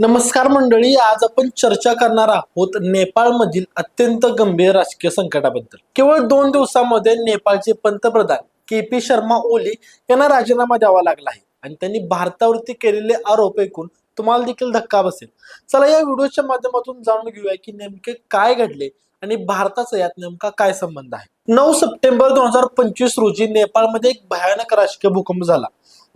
नमस्कार मंडळी आज आपण चर्चा करणार आहोत नेपाळमधील अत्यंत गंभीर राजकीय संकटाबद्दल. केवळ दोन दिवसामध्ये नेपाळचे पंतप्रधान के पी शर्मा ओली यांना राजीनामा द्यावा लागला आहे आणि त्यांनी भारतावरती केलेले आरोप ऐकून तुम्हाला देखील धक्का बसेल. चला या व्हिडिओच्या माध्यमातून जाणून घेऊया की नेमके काय घडले आणि भारताचा यात नेमका काय संबंध आहे? नऊ सप्टेंबर दोन हजार पंचवीस रोजी नेपाळमध्ये एक भयानक राजकीय भूकंप झाला.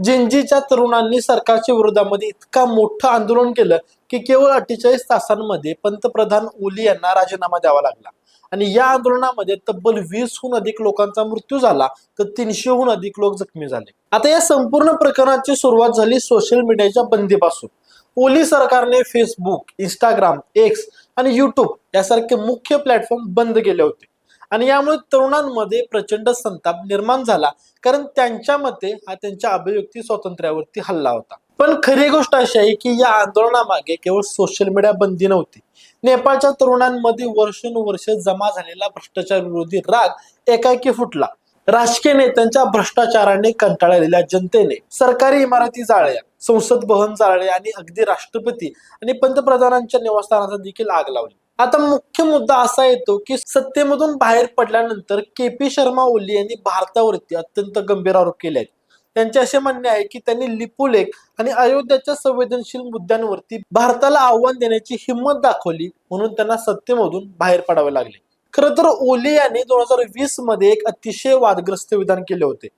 जिंजीच्या तरुणांनी सरकारच्या विरोधामध्ये इतका मोठं आंदोलन केलं की केवळ अठ्ठेचाळीस तासांमध्ये पंतप्रधान ओली यांना राजीनामा द्यावा लागला. आणि या आंदोलनामध्ये तब्बल वीसहून अधिक लोकांचा मृत्यू झाला तर तीनशेहून अधिक लोक जखमी झाले. आता या संपूर्ण प्रकरणाची सुरुवात झाली सोशल मीडियाच्या बंदीपासून. ओली सरकारने फेसबुक इंस्टाग्राम एक्स आणि युट्यूब यासारखे मुख्य प्लॅटफॉर्म बंद केले होते. आणि यामुळे तरुणांमध्ये प्रचंड संताप निर्माण झाला कारण त्यांच्या मते हा त्यांच्या अभिव्यक्ती स्वातंत्र्यावरती हल्ला होता. पण खरी गोष्ट अशी आहे की या आंदोलनामागे केवळ सोशल मीडिया बंदी नव्हती. नेपाळच्या तरुणांमध्ये वर्षानुवर्ष जमा झालेला भ्रष्टाचार विरोधी राग एकाएकी फुटला. राजकीय नेत्यांच्या भ्रष्टाचाराने कंटाळलेल्या जनतेने सरकारी इमारती जाळल्या संसद भवन जाळले आणि अगदी राष्ट्रपती आणि पंतप्रधानांच्या निवासस्थानाचा देखील आग लावली. आता मुख्य मुद्दा असा येतो की सत्तेमधून बाहेर पडल्यानंतर के पी शर्मा ओली यांनी भारतावरती अत्यंत गंभीर आरोप केले आहेत त्यांचे असे म्हणणे आहे की त्यांनी लिपुलेख आणि अयोध्याच्या संवेदनशील मुद्द्यांवरती भारताला आव्हान देण्याची हिंमत दाखवली म्हणून त्यांना सत्तेमधून बाहेर पडावे लागले. खरं तर ओली यांनी दोन हजार वीसमध्ये एक अतिशय वादग्रस्त विधान केले होते.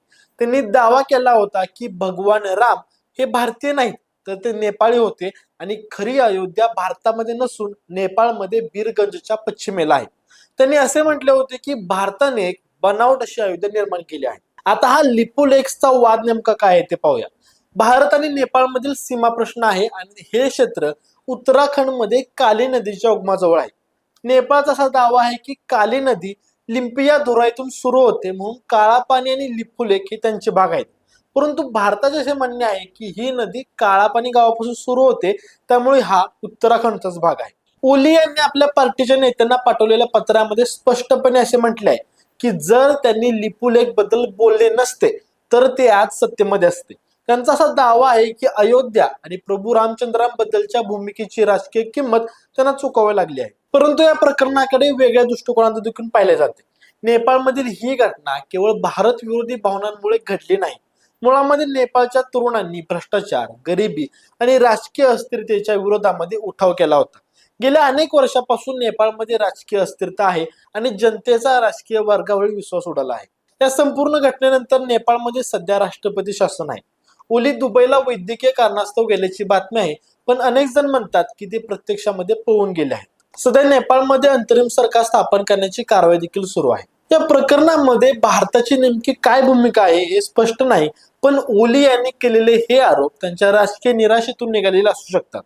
त्यांनी दावा केला होता की भगवान राम हे भारतीय नाहीत तर ते नेपाळी होते आणि खरी अयोध्या भारतामध्ये नसून नेपाळमध्ये बीरगंजच्या पश्चिमेला आहे. त्यांनी असे म्हटले होते की भारताने एक बनावट अशी अयोध्या निर्माण केली आहे. आता हा लिपोलेक्सचा वाद नेमका काय आहे ते पाहूया. भारत आणि नेपाळमधील सीमा प्रश्न आहे आणि हे क्षेत्र उत्तराखंडमध्ये काली नदीच्या उगमाजवळ आहे. नेपाळचा असा दावा आहे की काली नदी लिंपिया दुराईतून सुरू होते म्हणून काळा पाणी आणि लिपुलेख हे त्यांचे भाग आहेत. परंतु भारताचे असे म्हणणे आहे की ही नदी काळा पाणी गावापासून सुरू होते त्यामुळे हा उत्तराखंडचाच भाग आहे. ओली यांनी आपल्या पार्टीच्या नेत्यांना पाठवलेल्या पत्रामध्ये स्पष्टपणे असे म्हटले आहे की जर त्यांनी लिपुलेखबद्दल बोलले नसते तर ते आज सत्तेमध्ये असते. त्यांचा असा दावा आहे की अयोध्या आणि प्रभू रामचंद्रांबद्दलच्या भूमिकेची राजकीय किंमत त्यांना चुकावी लागली आहे. परंतु या प्रकरणाकडे वेगळ्या दृष्टिकोनातून देखील पाहिले जाते. नेपाळमधील ही घटना केवळ भारत विरोधी भावनांमुळे घडली नाही. मुळामध्ये नेपाळच्या तरुणांनी भ्रष्टाचार गरिबी आणि राजकीय अस्थिरतेच्या विरोधामध्ये उठाव केला होता. गेल्या अनेक वर्षापासून नेपाळमध्ये राजकीय अस्थिरता आहे आणि जनतेचा राजकीय वर्गावरील विश्वास उडाला आहे. या संपूर्ण घटनेनंतर नेपाळमध्ये सध्या राष्ट्रपती शासन आहे. ओली दुबईला वैद्यकीय कारणास्तव गेल्याची बातमी आहे पण अनेक जण म्हणतात की ते प्रत्यक्षामध्ये पळून गेले आहेत. सध्या नेपाळमध्ये अंतरिम सरकार स्थापन करण्याची कारवाई देखील सुरू आहे. या प्रकरणामध्ये भारताची नेमकी काय भूमिका आहे हे स्पष्ट नाही पण ओली यांनी केलेले हे आरोप त्यांच्या राजकीय निराशेतून निघालेले असू शकतात.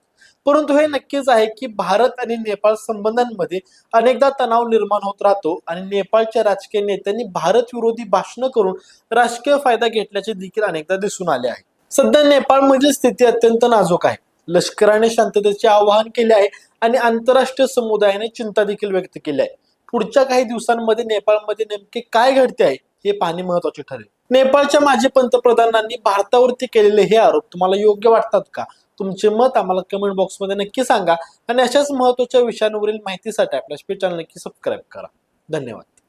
परंतु हे नक्कीच आहे की भारत आणि नेपाळ संबंधांमध्ये अनेकदा तणाव निर्माण होत राहतो आणि नेपाळच्या राजकीय नेत्यांनी भारत विरोधी भाषणं करून राजकीय फायदा घेतल्याचे देखील अनेकदा दिसून आले आहे. सध्या नेपाळमधील स्थिती अत्यंत नाजूक आहे. लष्कराने शांततेचे आवाहन केले आहे आणि आंतरराष्ट्रीय समुदायाने चिंता देखील व्यक्त केली आहे. पुढच्या काही दिवसांमध्ये नेपाळमध्ये नेमके काय घडते आहे हे पाहणे महत्त्वाचे ठरेल. नेपाळच्या माजी पंतप्रधानांनी भारतावरती केलेले हे आरोप तुम्हाला योग्य वाटतात का? तुमचे मत आम्हाला कमेंट बॉक्समध्ये नक्की सांगा आणि अशाच महत्त्वाच्या विषयांवरील माहितीसाठी आपल्या स्पीड चॅनल नक्की सबस्क्राईब करा. धन्यवाद.